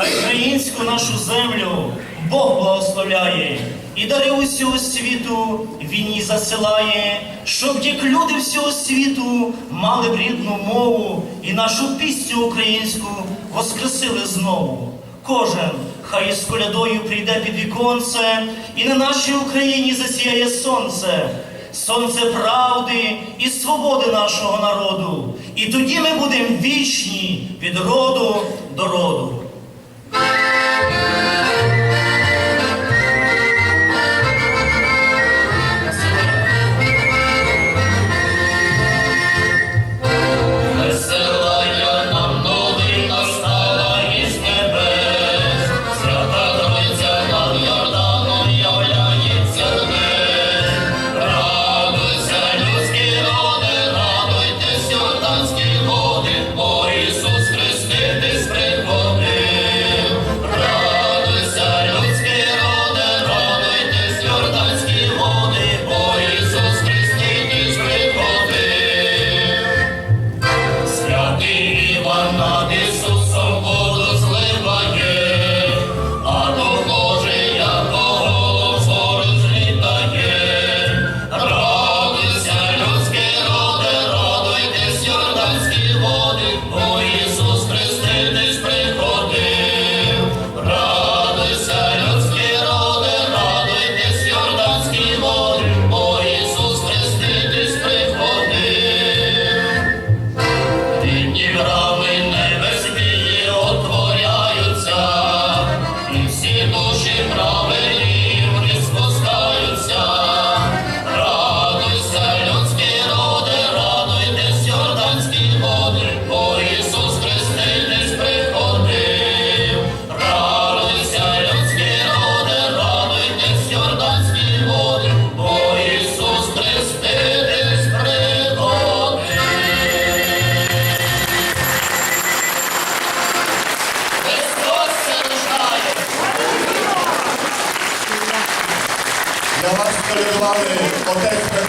Хай українську нашу землю Бог благословляє і дари усього світу він їй засилає, щоб як люди всього світу мали б рідну мову і нашу пісню українську воскресили знову. Кожен хай із колядою прийде під віконце, і на нашій Україні засіяє сонце, сонце правди і свободи нашого народу. І тоді ми будемо вічні від роду до роду. переклали отець.